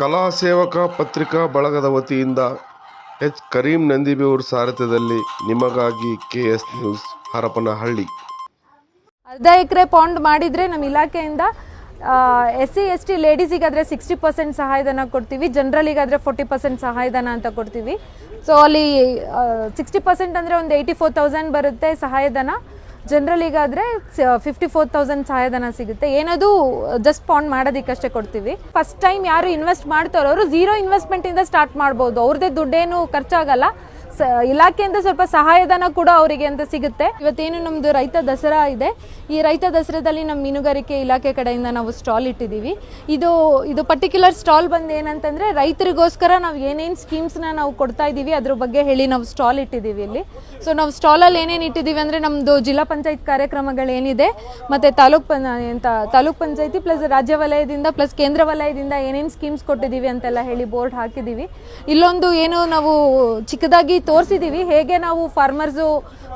ಕಲಾ ಸೇವಕ ಪತ್ರಿಕಾ ಬಳಗದ ವತಿಯಿಂದ ಎಚ್. ಕರೀಂ ನಂದಿಬೇವೂರ್ ಸಾರಥ್ಯದಲ್ಲಿ ನಿಮಗಾಗಿ ಕೆ ಎಸ್ ನ್ಯೂಸ್, ಹರಪನಹಳ್ಳಿ. ಅರ್ಧ ಎಕರೆ ಪಾಂಡ್ ಮಾಡಿದರೆ ನಮ್ಮ ಇಲಾಖೆಯಿಂದ ಎಸ್ ಸಿ ಎಸ್ ಟಿ ಲೇಡೀಸಿಗಾದರೆ ಸಿಕ್ಸ್ಟಿ ಪರ್ಸೆಂಟ್ ಸಹಾಯಧನ ಕೊಡ್ತೀವಿ, ಜನರಲಿಗಾದರೆ ಫೋರ್ಟಿ ಪರ್ಸೆಂಟ್ ಸಹಾಯಧನ ಅಂತ ಕೊಡ್ತೀವಿ. ಸೊ ಅಲ್ಲಿ ಸಿಕ್ಸ್ಟಿ ಪರ್ಸೆಂಟ್ ಅಂದರೆ ಒಂದು ಏಯ್ಟಿ ಫೋರ್ ತೌಸಂಡ್ ಬರುತ್ತೆ ಸಹಾಯಧನ. ಜನರಲಿಗಾದರೆ ಫಿಫ್ಟಿ ಫೋರ್ ತೌಸಂಡ್ ಸಹಾಯಧನ ಸಿಗುತ್ತೆ. ಏನದು ಜಸ್ಟ್ ಪಾಂಡ್ ಮಾಡೋದಕ್ಕಷ್ಟೇ ಕೊಡ್ತೀವಿ. ಫಸ್ಟ್ ಟೈಮ್ ಯಾರು ಇನ್ವೆಸ್ಟ್ ಮಾಡ್ತಾರೋ, ಅವರು ಝೀರೋ ಇನ್ವೆಸ್ಟ್ಮೆಂಟಿಂದ ಸ್ಟಾರ್ಟ್ ಮಾಡ್ಬೋದು. ಅವ್ರದ್ದೇ ದುಡ್ಡೇನು ಖರ್ಚಾಗಲ್ಲ. ಇಲಾಖೆಯಿಂದ ಸ್ವಲ್ಪ ಸಹಾಯಧನ ಕೂಡ ಅವರಿಗೆ ಅಂತ ಸಿಗುತ್ತೆ. ಇವತ್ತೇನು ನಮ್ಮದು ರೈತ ದಸರಾ ಇದೆ. ಈ ರೈತ ದಸರಾದಲ್ಲಿ ನಮ್ಮ ಮೀನುಗಾರಿಕೆ ಇಲಾಖೆ ಕಡೆಯಿಂದ ನಾವು ಸ್ಟಾಲ್ ಇಟ್ಟಿದ್ದೀವಿ. ಇದು ಇದು ಪರ್ಟಿಕ್ಯುಲರ್ ಸ್ಟಾಲ್ ಬಂದು ಏನಂತಂದ್ರೆ ರೈತರಿಗೋಸ್ಕರ ನಾವು ಏನೇನು ಸ್ಕೀಮ್ಸ್ನ ನಾವು ಕೊಡ್ತಾ ಇದ್ದೀವಿ, ಅದ್ರ ಬಗ್ಗೆ ಹೇಳಿ ನಾವು ಸ್ಟಾಲ್ ಇಟ್ಟಿದ್ದೀವಿ ಇಲ್ಲಿ. ಸೊ ನಾವು ಸ್ಟಾಲಲ್ಲಿ ಏನೇನು ಇಟ್ಟಿದ್ದೀವಿ ಅಂದರೆ ನಮ್ಮದು ಜಿಲ್ಲಾ ಪಂಚಾಯತ್ ಕಾರ್ಯಕ್ರಮಗಳೇನಿದೆ ಮತ್ತು ತಾಲೂಕ್ ಪಂ, ಎಂತ, ತಾಲೂಕ್ ಪಂಚಾಯತಿ ಪ್ಲಸ್ ರಾಜ್ಯ ವಲಯದಿಂದ ಪ್ಲಸ್ ಕೇಂದ್ರ ವಲಯದಿಂದ ಏನೇನು ಸ್ಕೀಮ್ಸ್ ಕೊಟ್ಟಿದ್ದೀವಿ ಅಂತೆಲ್ಲ ಹೇಳಿ ಬೋರ್ಡ್ ಹಾಕಿದ್ದೀವಿ. ಇಲ್ಲೊಂದು ಏನು ನಾವು ಚಿಕ್ಕದಾಗಿ ತೋರಿಸಿದ್ದೀವಿ ಹೇಗೆ ನಾವು ಫಾರ್ಮರ್ಸು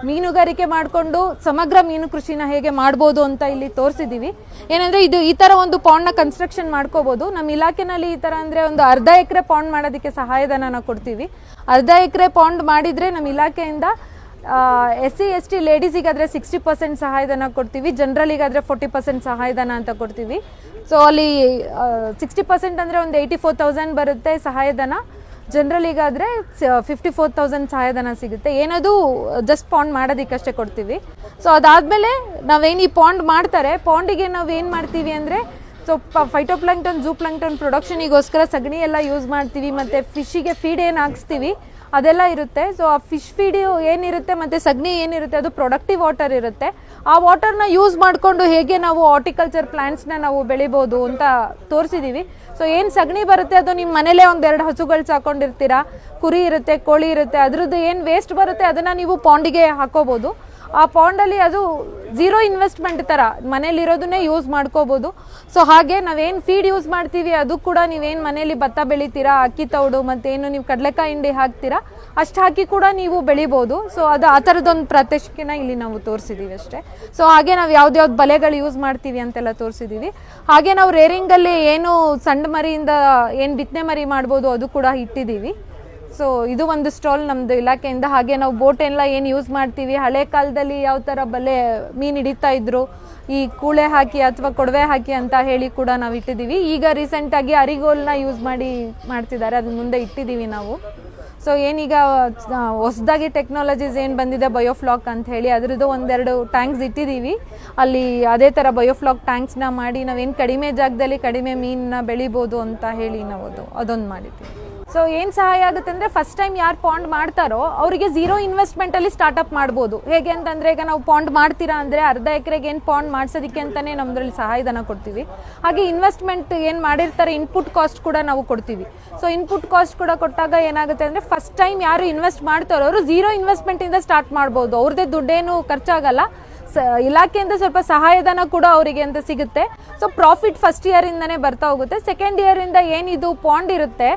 ಮೀನುಗಾರಿಕೆ ಮಾಡಿಕೊಂಡು ಸಮಗ್ರ ಮೀನು ಕೃಷಿನ ಹೇಗೆ ಮಾಡ್ಬೋದು ಅಂತ ಇಲ್ಲಿ ತೋರಿಸಿದ್ದೀವಿ ಏನಂದರೆ ಇದು ಈ ಥರ ಒಂದು ಪಾಂಡ್ನ ಕನ್ಸ್ಟ್ರಕ್ಷನ್ ಮಾಡ್ಕೋಬೋದು. ನಮ್ಮ ಇಲಾಖೆನಲ್ಲಿ ಈ ಥರ ಅಂದರೆ ಒಂದು ಅರ್ಧ ಎಕರೆ ಪಾಂಡ್ ಮಾಡೋದಕ್ಕೆ ಸಹಾಯಧನ ಕೊಡ್ತೀವಿ. ಅರ್ಧ ಎಕರೆ ಪಾಂಡ್ ಮಾಡಿದರೆ ನಮ್ಮ ಇಲಾಖೆಯಿಂದ ಎಸ್ ಸಿ ಎಸ್ ಟಿ ಲೇಡೀಸಿಗಾದರೆ ಸಿಕ್ಸ್ಟಿ ಪರ್ಸೆಂಟ್ ಸಹಾಯಧನ ಕೊಡ್ತೀವಿ. ಜನರಲಿಗಾದರೆ ಫೋರ್ಟಿ ಪರ್ಸೆಂಟ್ ಸಹಾಯಧನ ಅಂತ ಕೊಡ್ತೀವಿ. ಸೊ ಅಲ್ಲಿ ಸಿಕ್ಸ್ಟಿ ಪರ್ಸೆಂಟ್ ಅಂದರೆ ಒಂದು ಏಯ್ಟಿ ಫೋರ್ ತೌಸಂಡ್ ಬರುತ್ತೆ ಸಹಾಯಧನ. ಜನರಲಿಗಾದರೆ ಫಿಫ್ಟಿ ಫೋರ್ ತೌಸಂಡ್ ಸಹಾಯಧನ ಸಿಗುತ್ತೆ. ಏನದು ಜಸ್ಟ್ ಪಾಂಡ್ ಮಾಡೋದಕ್ಕಷ್ಟೇ ಕೊಡ್ತೀವಿ. ಸೊ ಅದಾದಮೇಲೆ ನಾವೇನು ಈ ಪಾಂಡ್ ಮಾಡ್ತಾರೆ ಪಾಂಡಿಗೆ ನಾವು ಏನು ಮಾಡ್ತೀವಿ ಅಂದರೆ ಸೊ ಫೈಟೋಪ್ಲಾಂಕ್ಟನ್ ಝೂ ಪ್ಲಾಂಕ್ಟನ್ ಪ್ರೊಡಕ್ಷನಿಗೋಸ್ಕರ ಸಗಣಿ ಎಲ್ಲ ಯೂಸ್ ಮಾಡ್ತೀವಿ, ಮತ್ತು ಫಿಶ್ಶಿಗೆ ಫೀಡ್ ಏನು ಹಾಕ್ಸ್ತೀವಿ, ಅದೆಲ್ಲ ಇರುತ್ತೆ. ಸೊ ಆ ಫಿಶ್ ಫೀಡ್ ಏನಿರುತ್ತೆ, ಮತ್ತು ಸಗಣಿ ಏನಿರುತ್ತೆ, ಅದು ಪ್ರೊಡಕ್ಟಿವ್ ವಾಟರ್ ಇರುತ್ತೆ. ಆ ವಾಟರ್ನ ಯೂಸ್ ಮಾಡಿಕೊಂಡು ಹೇಗೆ ನಾವು ಹಾರ್ಟಿಕಲ್ಚರ್ ಪ್ಲಾಂಟ್ಸ್ನ ನಾವು ಬೆಳಿಬೋದು ಅಂತ ತೋರಿಸಿದ್ದೀವಿ ಸೊ ಏನು ಸಗಣಿ ಬರುತ್ತೆ? ಅದು ನಿಮ್ಮ ಮನೇಲೇ ಒಂದೆರಡು ಹಸುಗಳು ಸಾಕೊಂಡಿರ್ತೀರಾ? ಕುರಿ ಇರುತ್ತೆ, ಕೋಳಿ ಇರುತ್ತೆ, ಅದ್ರದ್ದು ಏನು ವೇಸ್ಟ್ ಬರುತ್ತೆ? ಅದನ್ನು ನೀವು ಪಾಂಡಿಗೆ ಹಾಕೋಬೋದು. ಆ ಪಾಂಡಲ್ಲಿ ಅದು ಝೀರೋ ಇನ್ವೆಸ್ಟ್ಮೆಂಟ್ ಥರ ಮನೇಲಿರೋದನ್ನೇ ಯೂಸ್ ಮಾಡ್ಕೋಬೋದು. ಸೊ ಹಾಗೆ ನಾವೇನು ಫೀಡ್ ಯೂಸ್ ಮಾಡ್ತೀವಿ, ಅದು ಕೂಡ ನೀವೇನು ಮನೇಲಿ ಭತ್ತ ಬೆಳಿತೀರಾ, ಅಕ್ಕಿ ತೌಡು ಮತ್ತೇನು ನೀವು ಕಡಲೆಕಾಯಿ ಹಿಂಡಿ ಹಾಕ್ತೀರಾ, ಅಷ್ಟು ಹಾಕಿ ಕೂಡ ನೀವು ಬೆಳಿಬೋದು. ಸೊ ಅದು ಆ ಥರದ್ದೊಂದು ಪ್ರಾತ್ಯಕ್ಷಿಕೆನ ಇಲ್ಲಿ ನಾವು ತೋರಿಸಿದ್ದೀವಿ ಅಷ್ಟೇ. ಸೊ ಹಾಗೆ ನಾವು ಯಾವ್ದ್ಯಾವ್ದು ಬಲೆಗಳು ಯೂಸ್ ಮಾಡ್ತೀವಿ ಅಂತೆಲ್ಲ ತೋರಿಸಿದ್ದೀವಿ ಹಾಗೆ ನಾವು ರೇರಿಂಗಲ್ಲಿ ಏನು ಸಣ್ಣ ಮರಿಯಿಂದ ಏನು ಬಿತ್ತನೆ ಮರಿ ಮಾಡ್ಬೋದು, ಅದು ಕೂಡ ಇಟ್ಟಿದ್ದೀವಿ ಸೊ ಇದು ಒಂದು ಸ್ಟಾಲ್ ನಮ್ಮದು ಇಲಾಖೆಯಿಂದ. ಹಾಗೆ ನಾವು ಬೋಟ್ ಎಲ್ಲ ಏನು ಯೂಸ್ ಮಾಡ್ತೀವಿ? ಹಳೆ ಕಾಲದಲ್ಲಿ ಯಾವ ಥರ ಬಲೆ, ಮೀನು ಹಿಡಿತಾ ಇದ್ರು? ಈ ಕೂಳೆ ಹಾಕಿ ಅಥವಾ ಕೊಡವೆ ಹಾಕಿ ಅಂತ ಹೇಳಿ ಕೂಡ ನಾವು ಇಟ್ಟಿದ್ದೀವಿ. ಈಗ ರೀಸೆಂಟಾಗಿ ಅರಿಗೋಲ್ನ ಯೂಸ್ ಮಾಡಿ ಮಾಡ್ತಿದ್ದಾರೆ. ಅದನ್ನ ಮುಂದೆ ಇಟ್ಟಿದ್ದೀವಿ ನಾವು. ಸೊ ಏನೀಗ ಹೊಸದಾಗಿ ಟೆಕ್ನಾಲಜೀಸ್ ಏನು ಬಂದಿದೆ ಬಯೋಫ್ಲಾಕ್ ಅಂತ ಹೇಳಿ, ಅದರದ್ದು ಒಂದೆರಡು ಟ್ಯಾಂಕ್ಸ್ ಇಟ್ಟಿದ್ದೀವಿ. ಅಲ್ಲಿ ಅದೇ ಥರ ಬಯೋಫ್ಲಾಕ್ ಟ್ಯಾಂಕ್ಸ್ನ ಮಾಡಿ ನಾವೇನು ಕಡಿಮೆ ಜಾಗದಲ್ಲಿ ಕಡಿಮೆ ಮೀನನ್ನ ಬೆಳಿಬೋದು ಅಂತ ಹೇಳಿ ನಾವು ಅದು, ಅದೊಂದು ಮಾಡಿದ್ದೀವಿ. ಸೊ ಏನು ಸಹಾಯ ಆಗುತ್ತೆ ಅಂದರೆ ಫಸ್ಟ್ ಟೈಮ್ ಯಾರು ಪಾಂಡ್ ಮಾಡ್ತಾರೋ ಅವರಿಗೆ ಝೀರೋ ಇನ್ವೆಸ್ಟ್ಮೆಂಟಲ್ಲಿ ಸ್ಟಾರ್ಟಪ್ ಮಾಡ್ಬೋದು. ಹೇಗೆ ಅಂತಂದರೆ ಈಗ ನಾವು ಪಾಂಡ್ ಮಾಡ್ತೀರಾ ಅಂದರೆ ಅರ್ಧ ಎಕರೆಗೆ ಏನು ಪಾಂಡ್ ಮಾಡಿಸೋದಕ್ಕೆ ಅಂತಲೇ ನಮ್ಮದ್ರಲ್ಲಿ ಸಹಾಯಧನ ಕೊಡ್ತೀವಿ. ಹಾಗೆ ಇನ್ವೆಸ್ಟ್ಮೆಂಟ್ ಏನು ಮಾಡಿರ್ತಾರೆ ಇನ್ಪುಟ್ ಕಾಸ್ಟ್ ಕೂಡ ನಾವು ಕೊಡ್ತೀವಿ. ಸೊ ಇನ್ಪುಟ್ ಕಾಸ್ಟ್ ಕೂಡ ಕೊಟ್ಟಾಗ ಏನಾಗುತ್ತೆ ಅಂದರೆ ಫಸ್ಟ್ ಟೈಮ್ ಯಾರು ಇನ್ವೆಸ್ಟ್ ಮಾಡ್ತಾರೋ ಅವರು ಝೀರೋ ಇನ್ವೆಸ್ಟ್ಮೆಂಟಿಂದ ಸ್ಟಾರ್ಟ್ ಮಾಡ್ಬೋದು. ಅವ್ರದ್ದೇ ದುಡ್ಡೇನು ಖರ್ಚಾಗಲ್ಲ. ಇಲಾಖೆಯಿಂದ ಸ್ವಲ್ಪ ಸಹಾಯಧನ ಕೂಡ ಅವರಿಗೆ ಅಂತ ಸಿಗುತ್ತೆ. ಸೊ ಪ್ರಾಫಿಟ್ ಫಸ್ಟ್ ಇಯರಿಂದನೇ ಬರ್ತಾ ಹೋಗುತ್ತೆ. ಸೆಕೆಂಡ್ ಇಯರಿಂದ ಏನಿದು ಪಾಂಡ್ ಇರುತ್ತೆ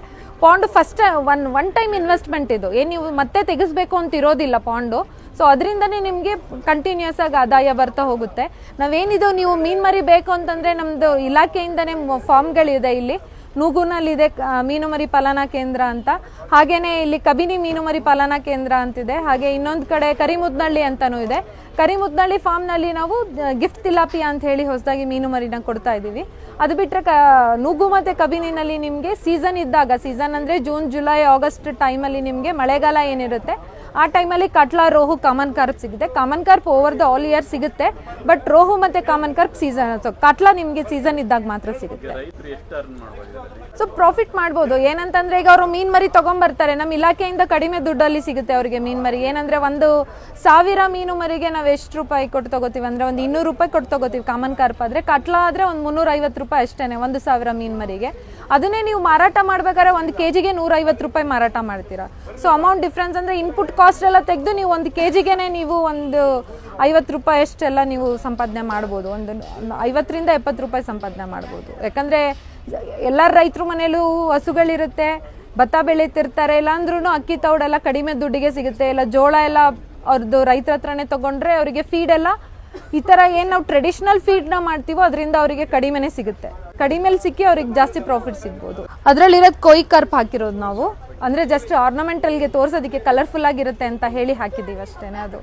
pond first one one time investment ಇದು. ಏನು ನೀವು ಮತ್ತೆ ತೆಗೆಸ್ಬೇಕು ಅಂತ ಇರೋದಿಲ್ಲ ಪಾಂಡು. ಸೊ ಅದರಿಂದನೇ ನಿಮಗೆ ಕಂಟಿನ್ಯೂಸ್ ಆಗಿ ಆದಾಯ ಬರ್ತಾ ಹೋಗುತ್ತೆ. ನಾವೇನಿದು, ನೀವು ಮೀನು ಮರಿ ಬೇಕು ಅಂತಂದರೆ ನಮ್ಮದು ಇಲಾಖೆಯಿಂದನೇ ಫಾರ್ಮ್ಗಳಿದೆ ಇಲ್ಲಿ. ನೂಗುನಲ್ಲಿದೆ ಮೀನು ಮರಿ ಪಾಲನಾ ಕೇಂದ್ರ ಅಂತ. ಹಾಗೇನೆ ಇಲ್ಲಿ ಕಬಿನಿ ಮೀನು ಮರಿ ಪಾಲನಾ ಕೇಂದ್ರ ಅಂತಿದೆ. ಹಾಗೆ ಇನ್ನೊಂದು ಕಡೆ ಕರಿಮುದ್ನಳ್ಳಿ ಅಂತಲೂ ಇದೆ. ಕರಿಮುದ್ನಳ್ಳಿ ಫಾರ್ಮ್ನಲ್ಲಿ ನಾವು ಗಿಫ್ಟ್ ತಿಲಾಪಿಯಾ ಅಂತ ಹೇಳಿ ಹೊಸದಾಗಿ ಮೀನು ಮರಿನ ಕೊಡ್ತಾ ಇದ್ದೀವಿ. ಅದು ಬಿಟ್ಟರೆ ಕ ನುಗ್ಗು ಮತ್ತು ಕಬಿನಿನಲ್ಲಿ ನಿಮಗೆ ಸೀಸನ್ ಇದ್ದಾಗ ಸೀಸನ್ ಅಂದರೆ ಜೂನ್ ಜುಲೈ ಆಗಸ್ಟ್ ಟೈಮಲ್ಲಿ ನಿಮಗೆ ಮಳೆಗಾಲ ಏನಿರುತ್ತೆ ಆ ಟೈಮಲ್ಲಿ ಕಟ್ಲಾ ರೋಹು ಕಾಮನ್ ಕಾರ್ಪ್ ಸಿಗುತ್ತೆ. Common carp over the all year ಸಿಗುತ್ತೆ. ಬಟ್ ರೋಹು ಮತ್ತು common carp season so catla ನಿಮಗೆ ಸೀಸನ್ ಇದ್ದಾಗ ಮಾತ್ರ ಸಿಗುತ್ತೆ. ಸೊ ಪ್ರಾಫಿಟ್ ಮಾಡ್ಬೋದು. ಏನಂತಂದ್ರೆ ಈಗ ಅವರು ಮೀನ್ ಮರಿ ತಗೊಂಡ್ಬರ್ತಾರೆ ನಮ್ಮ ಇಲಾಖೆಯಿಂದ ಕಡಿಮೆ ದುಡ್ಡಲ್ಲಿ ಸಿಗುತ್ತೆ ಅವರಿಗೆ ಮೀನ್ ಮರಿ. ಏನಂದ್ರೆ ಒಂದು ಸಾವಿರ ಮೀನು ಮರಿಗೆ ನಾವು ಎಷ್ಟು ರೂಪಾಯಿ ಕೊಟ್ಟು ತಗೋತೀವಿ ಅಂದ್ರೆ ಒಂದು ಇನ್ನೂರು ರೂಪಾಯಿ ಕೊಟ್ಟು ತಗೋತೀವಿ ಕಾಮನ್ ಕಾರ್ಪ್ ಆದ್ರೆ. ಕಟ್ಲಾ ಆದ್ರೆ ಒಂದು ಮುನ್ನೂರ ಐವತ್ತು ರೂಪಾಯಿ ಅಷ್ಟೇನೆ, ಒಂದು ಸಾವಿರ ಮೀನ್ ಮರಿಗೆ. ಅದನ್ನೇ ನೀವು ಮಾರಾಟ ಮಾಡ್ಬೇಕಾದ್ರೆ ಒಂದು ಕೆಜಿಗೆ ನೂರ ಐವತ್ತು ರೂಪಾಯಿ ಮಾರಾಟ ಮಾಡ್ತೀರಾ. ಸೊ ಅಮೌಂಟ್ ಡಿಫ್ರೆನ್ಸ್ ಅಂದ್ರೆ ಇನ್ಪುಟ್ ಕಾಸ್ಟ್ ಎಲ್ಲ ತೆಗೆದು ನೀವು ಒಂದು ಕೆ ಜಿಗೆ ನೀವು ಒಂದು ಐವತ್ತು ರೂಪಾಯಿ ಅಷ್ಟೆಲ್ಲ ನೀವು ಸಂಪಾದನೆ ಮಾಡ್ಬೋದು. ಒಂದು ಐವತ್ತರಿಂದ ಎಪ್ಪತ್ತು ರೂಪಾಯಿ ಸಂಪಾದನೆ ಮಾಡ್ಬೋದು. ಯಾಕಂದರೆ ಎಲ್ಲರ ರೈತರ ಮನೇಲೂ ಹಸುಗಳಿರುತ್ತೆ, ಭತ್ತ ಬೆಳೀತಿರ್ತಾರೆ. ಇಲ್ಲಾಂದ್ರೂ ಅಕ್ಕಿ ತೌಡೆಲ್ಲ ಕಡಿಮೆ ದುಡ್ಡಿಗೆ ಸಿಗುತ್ತೆ. ಇಲ್ಲ, ಜೋಳ ಎಲ್ಲ ಅವ್ರದ್ದು ರೈತರ ಹತ್ರನೇ ತೊಗೊಂಡ್ರೆ ಅವರಿಗೆ ಫೀಡ್ ಎಲ್ಲ ಈ ಥರ ಏನು ನಾವು ಟ್ರೆಡಿಷ್ನಲ್ ಫೀಡ್ನ ಮಾಡ್ತೀವೋ ಅದರಿಂದ ಅವರಿಗೆ ಕಡಿಮೆನೇ ಸಿಗುತ್ತೆ. ಕಡಿಮೆಲಿ ಸಿಕ್ಕಿ ಅವ್ರಿಗೆ ಜಾಸ್ತಿ ಪ್ರಾಫಿಟ್ ಸಿಗ್ಬೋದು. ಅದರಲ್ಲಿರೋದು ಕೊಯ್ ಕರ್ಪ್ ಹಾಕಿರೋದು ನಾವು. ಅಂದರೆ ಜಸ್ಟ್ ಆರ್ನಮೆಂಟಲ್ಗೆ ತೋರ್ಸೋದಕ್ಕೆ ಕಲರ್ಫುಲ್ ಆಗಿರುತ್ತೆ ಅಂತ ಹೇಳಿ ಹಾಕಿದ್ದೀವಿ ಅಷ್ಟೇನೆ ಅದು.